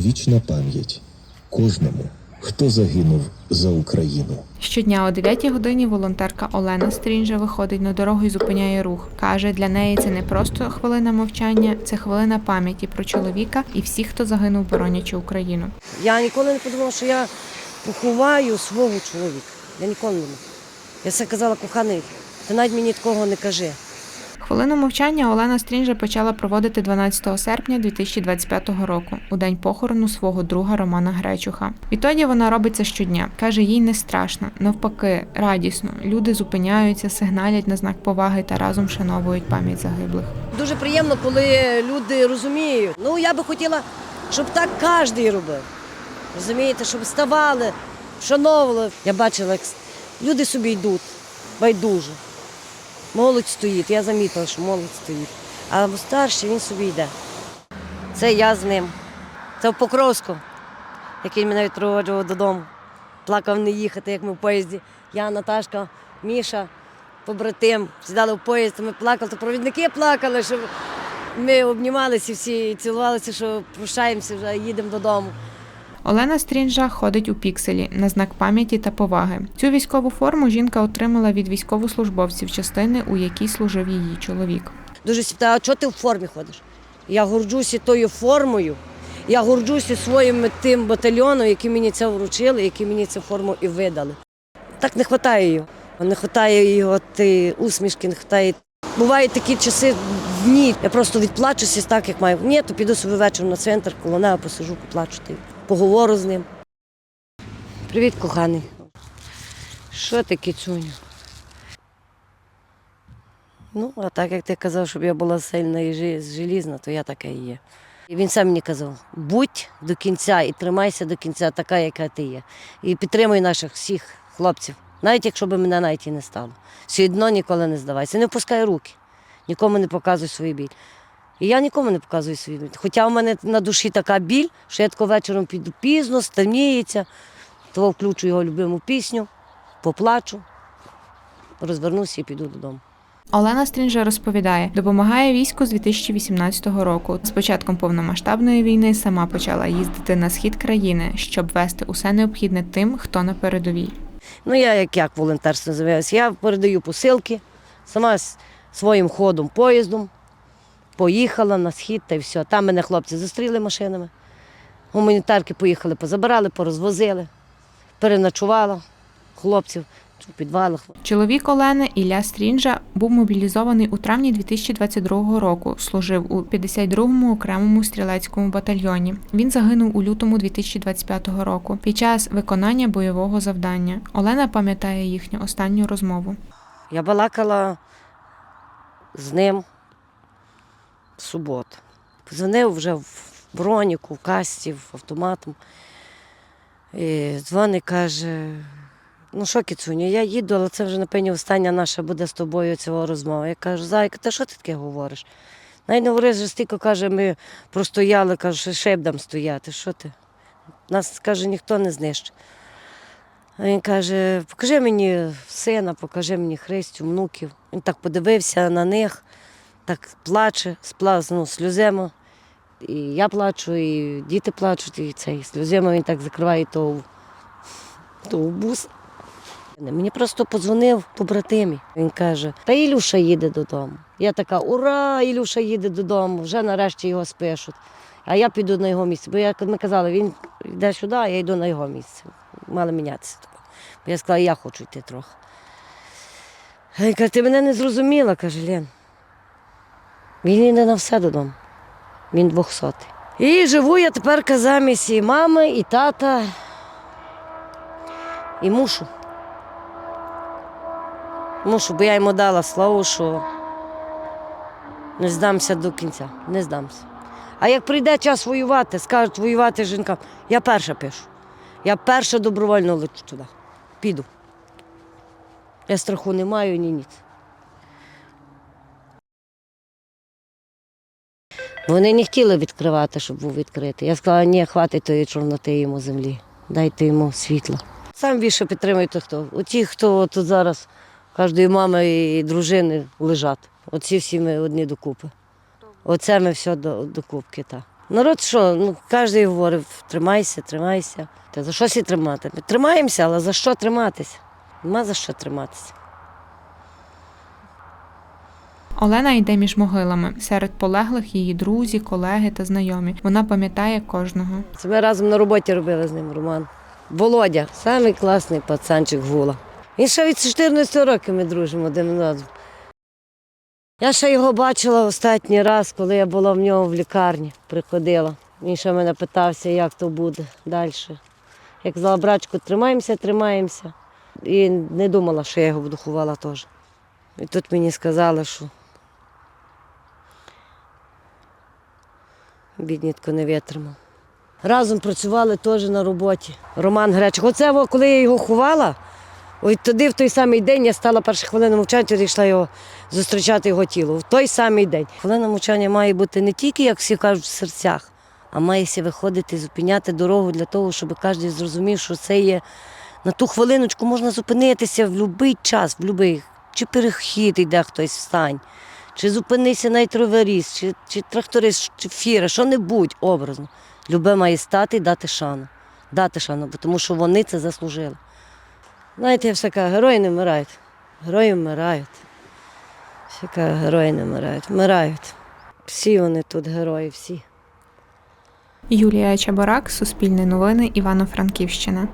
Вічна пам'ять кожному, хто загинув за Україну. Щодня о 9 годині волонтерка Олена Стрінжа виходить на дорогу і зупиняє рух. Каже, для неї це не просто хвилина мовчання, це хвилина пам'яті про чоловіка і всіх, хто загинув, боронячи Україну. Я ніколи не подумала, що я поховаю свого чоловіка. Я ніколи не. Я все казала, коханий, ти навіть мені такого не кажи. Хвилину мовчання Олена Стрінжа почала проводити 12 серпня 2025 року, у день похорону свого друга Романа Гречуха. Відтоді вона робить це щодня. каже, їй не страшно, навпаки, радісно. Люди зупиняються, сигналять на знак поваги та разом вшановують пам'ять загиблих. Дуже приємно, коли люди розуміють. Ну, я би хотіла, щоб так кожен робив. Розумієте, щоб вставали, вшановували. Я бачила, як люди собі йдуть байдуже. Молодь стоїть, я замітила, що молодь стоїть. А старший він собі йде. Це я з ним. Це в Покровську, який мене відпроводжував додому. Плакав не їхати, як ми в поїзді. Я, Наташка, Міша, побратим, сідали в поїзд, ми плакали, то провідники плакали, що ми обнімалися всі і цілувалися, що прощаємося, вже їдемо додому. Олена Стрінжа ходить у пікселі на знак пам'яті та поваги. Цю військову форму жінка отримала від військовослужбовців частини, у якій служив її чоловік. Дуже а чого ти в формі ходиш? Я горджуся тою формою, я горджуся своїм тим батальйоном, який мені це вручили, який мені цю форму і видали. Так не вистачає його. Не вистачає його ти, усмішки, не вистачає. Бувають такі часи, дні, я просто відплачуся так, як маю. Ні, то піду собі вечором на центр, коло нього посижу, поплачу, поговорю з ним. Привіт, коханий. Що ти, кицюню? Ну, а так як ти казав, щоб я була сильна і желізна, то я така і є. І він сам мені казав: будь до кінця і тримайся до кінця, така, яка ти є. І підтримуй наших всіх хлопців, навіть якщо б мене навіть і не стало. Все одно ніколи не здавайся. Не впускай руки, нікому не показуй свою біль. І я нікому не показую свою біль. Хоча в мене на душі така біль, що я тако вечором піду пізно, стемніється, то включу його любиму пісню, поплачу, розвернуся і піду додому. Олена Стрінжа розповідає, допомагає війську з 2018 року. З початком повномасштабної війни сама почала їздити на схід країни, щоб вести усе необхідне тим, хто на передовій. Ну, я як як волонтерство називаюся. Я передаю посилки, сама своїм ходом, поїздом поїхала на схід та й все. Там мене хлопці зустріли машинами. Гуманітарки поїхали, позабирали, порозвозили, переночувала хлопців в підвалах. Чоловік Олени Ілля Стрінжа був мобілізований у травні 2022 року. Служив у 52-му окремому стрілецькому батальйоні. Він загинув у лютому 2025 року під час виконання бойового завдання. Олена пам'ятає їхню останню розмову. Я балакала з ним в суботу. Позвонив вже в броніку, в касті, в автоматом. І дзвонить, каже, ну що, Кіцуню, я їду, але це вже, напевно, остання наша буде з тобою цього розмова. Я кажу, зайка, та що ти таке говориш? Навіть не говориш, стільки каже, ми простояли, кажу, що ще б там стояти. Що ти? Нас, каже, ніхто не знищить. Він каже, покажи мені сина, покажи мені Христю, внуків. Він так подивився на них, так плаче, спла, ну, сльозимо. І я плачу, і діти плачуть, і цей сльозимо він так закриває того буса. Мені просто подзвонив побратимі. Він каже, та Ілюша їде додому. Я така, ура, Ілюша їде додому, вже нарешті його спишуть. А я піду на його місце. Бо я, ми казали, він йде сюди, а я йду на його місце. Мали мінятися. Бо я сказала, я хочу йти трохи. Він каже, ти мене не зрозуміла, каже Лен. Він йде на все додому. Він двохсотий. І живу я тепер замість і мами, і тата, і мушу. Мушу, бо я йому дала слово, що не здамся до кінця, не здамся. А як прийде час воювати, скажуть воювати жінкам, я перша пишу. Я перша добровольно лечу туди. Піду. Я страху не маю ні ніц. Вони не хотіли відкривати, щоб був відкритий. Я сказала, ні, хватить тої чорноти йому землі, дайте йому світло. Сам більше підтримуйте хто. Оті, хто тут зараз кожної мами і дружини лежать. Оці всі ми одні докупи. Оце ми все до, докупки. Та. Народ що, ну, кожен говорив, тримайся, тримайся. Та за щось і тримати. Ми тримаємося, але за що триматися? Нема за що триматися. Олена йде між могилами. Серед полеглих її друзі, колеги та знайомі. Вона пам'ятає кожного. Це ми разом на роботі робили з ним Роман. Володя, самий класний пацанчик гула. Він ще від 14 років ми дружимо один з. Я ще його бачила останній раз, коли я була в нього в лікарні, приходила. Він ще мене питався, як то буде далі. Я казала, брачку, тримаємося, тримаємося. І не думала, що я його буду ховала теж. І тут мені сказали, що біднітко не витримав. Разом працювали теж на роботі. Роман Гречик. Оце коли я його ховала, ой, тоді в той самий день я стала перша хвилина мовчання і йшла його зустрічати його тіло. В той самий день. Хвилина мовчання має бути не тільки, як всі кажуть, в серцях, а має виходити, зупиняти дорогу для того, щоб кожен зрозумів, що це є на ту хвилиночку можна зупинитися в будь-який час, в будь-який. Чи перехід йде хтось встань, чи зупинися навіть роверіст, чи, чи тракторист, чи фіра, що-небудь образно. Любе має стати і дати шану. Дати шану, тому що вони це заслужили. Знаєте, я все кажу, герої не вмирають. Герої вмирають. Все кажу, герої не вмирають. Вмирають. Всі вони тут герої, всі. Юлія Чабарак, Суспільне новини, Івано-Франківщина.